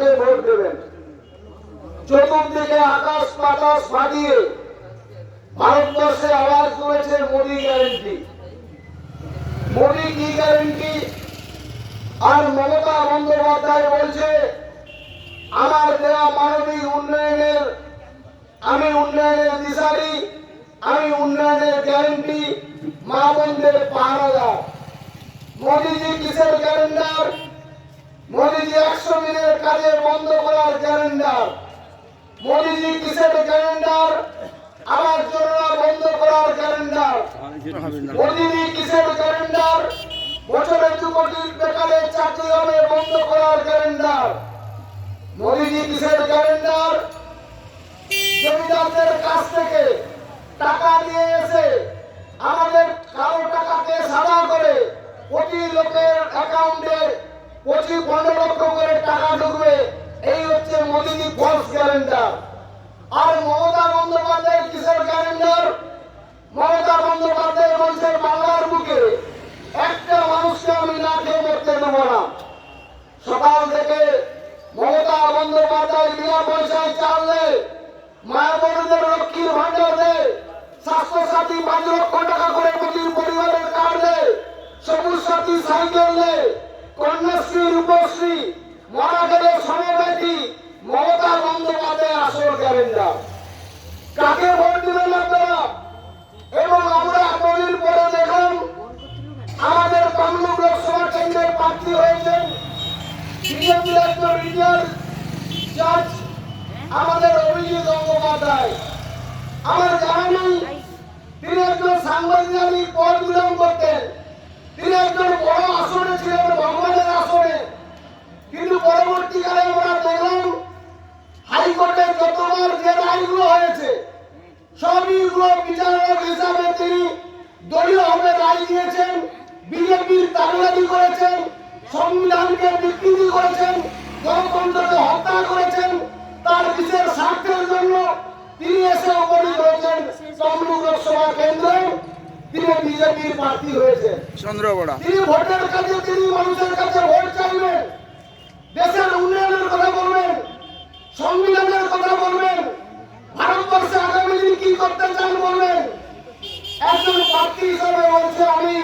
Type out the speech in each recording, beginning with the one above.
কাকে ভোট দেবেন। চতুর্দিকে আকাশ বাতাস ফাটিয়ে ভারতবর্ষে আওয়াজ তুলেছে মোদী গ্যারেন্টি। মোদী কি গ্যারেন্টি? আর মমতা বন্দ্যোপাধ্যায় বলছে, আমার দেওয়া মানবিক উন্নয়নের, আমি উন্নয়নের দিশারি, আমি উন্নয়নের গ্যারেন্টি, মা বোনদের পাহারাদার। মোদীজি কিসের ক্যালেন্ডার মোদীজি একশো দিনের কাজে বন্ধ করার ক্যালেন্ডার মোদীজি কিসের ক্যালেন্ডার আমার জন্য বন্ধ করার ক্যালেন্ডার মোদীজি কিসের ক্যালেন্ডার বছরে দু কোটি বেকারের চাকরি হবে, বন্ধ করার ক্যালেন্ডার মোদীজি কিসের ক্যালেন্ডার জমিদারদের কাছ থেকে টাকা নিয়ে এসে আমাদের কারও টাকাকে সাদা করে কোটি লোকের অ্যাকাউন্টে পঁচিশ পনেরো লক্ষ করে টাকা ঢুকবে, এই হচ্ছে মোদীজি ফলস ক্যালেন্ডার আর মমতা বন্দ্যোপাধ্যায় কিসের ক্যালেন্ডার মমতা বন্দ্যোপাধ্যায় বলছে বাংলার বুকে একটা মানুষকে আমি না খেয়ে মরতে দেবো না। সকাল থেকে মমতা বন্দ্যোপাধ্যায় বিনা পয়সায় চাল দেয় মায়ের বোনদের লক্ষ্মীর ভান্ডার দেয় স্বাস্থ্য সাথী পাঁচ লক্ষ টাকা করে প্রতি পরিবারের কার্ড দেয় সবুজ সাথী সাইকেল দেয় কন্যাশ্রী রূপশ্রী মারা গেলে সমব্যথী মমতা বন্দ্যোপাধ্যায় আসল ক্যালেন্ডার কাকে ভোট দিবেন আপনারা? এবং আমরা এতদিন পরে দেখলাম আমাদের কামরূপ লোকসভা কেন্দ্রের প্রার্থী হয়েছেন বিজেপির একজন জাজ আমাদের অভিজিৎ গঙ্গোপাধ্যায়। আমার জানা নেই, তিনি একজন সাংবাদিক পদ বিলম্ব করতেন তিনি একজন বড় আসনে ছিলেন ভগবানের আসনে। কিন্তু পরবর্তীকালে আমরা দেখলাম যতবার যে রায়গুলো হয়েছে সবইগুলো বিচারক হিসাবে তিনি দলীয়ভাবে রায় দিয়েছেন, বিজেপির তাগলাদি করেছেন, সংবিধানকে বিকৃতি করেছেন, গণতন্ত্রকে হত্যা করেছেন তার বিশেষ স্বার্থের জন্য তিনি এসে উপনীত হয়েছেন তমলুক লোকসভা কেন্দ্রে তিনি বিজেপির প্রার্থী হয়েছেন চন্দ্রবড়া। তিনি ভোটের কাছে তিনি মানুষের কাছে ভোট চাইবেন। দেশের উন্নয়নের কথা বলবেন সংবিধানের কথা বলবেন ভারতবর্ষে আগামী দিন কি করতে চান বলবেন। একজন প্রার্থী হিসাবে বলছে আমি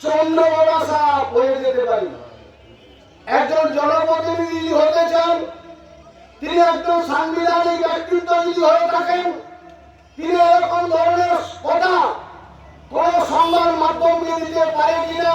চন্দ্রবাবা সাপ হয়ে যেতে পারি। একজন জনপ্রতিনিধি হতে চান তিনি একজন সাংবিধানিক ব্যক্তিত্ব যদি হয়ে থাকেন তিনি এরকম ধরনের কথা কোন সংবাদ মাধ্যমকে দিতে পারে কিনা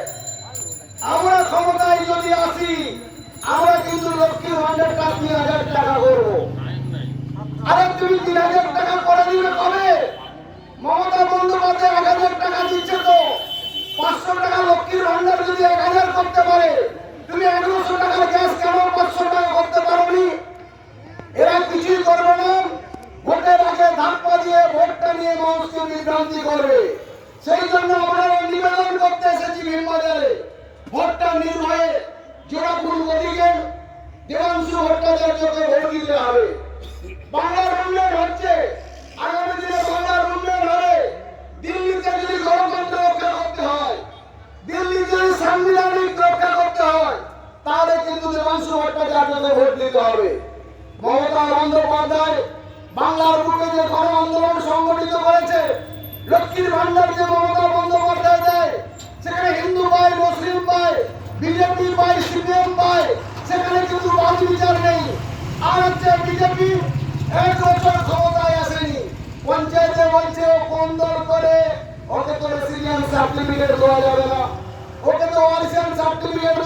আমরা ক্ষমতায় যদি আসি, আমরা কিন্তু লক্ষ্মীর কাজ তিন হাজার টাকা করব। আরে তুমি তিন হাজার টাকা করে দিবে কবে? মমতা বন্দ্যোপাধ্যায় এক হাজার টাকা দিচ্ছে তো। পাঁচশো টাকা লক্ষ্মীর ভান্ডার যদি এক হাজার করতে পারে, তুমি এগারোশো টাকা গ্যাস কেন পাঁচশো টাকা করতে পারোনি। এরা কিছুই করবে না। ভোটের আগে ধাপ্পা দিয়ে ভোটটা নিয়ে মানুষকে বিভ্রান্তি করবে। সেই জন্য আমরা নিবেদন করতে এসেছি ভীমবাজারে। ভোটটা নির্ভয়ে জোড়াফুল মোদীকে দেবাংশু ভট্টাচার্যকে ভোট দিতে হবে। বাংলার উন্নয়ন হচ্ছে, আগামী দিনে বাংলার উন্নয়ন হবে। দিল্লিতে যদি গণতন্ত্র রক্ষা করতে হয়, দিল্লি যদি সাংবিধানিক রক্ষা করতে হয়, তাহলে কিন্তু দেবাংশু ভট্টাচার্যকে ভোট দিতে হবে। মমতা বন্দ্যোপাধ্যায় বাংলার বুকে যে গণ আন্দোলন সংগঠিত করেছে, লক্ষ্মীর ভান্ডার যে মমতা বন্দ্যোপাধ্যায় বিজেপি এক বছর ক্ষমতায় আসেনি। পঞ্চায়েতে বলছে ও কোন দর করে, ওকে তো রেসিডেন্স সার্টিফিকেট দেওয়া যাবে না। ওকে তো ওয়ারিশিয়ান সার্টিফিকেট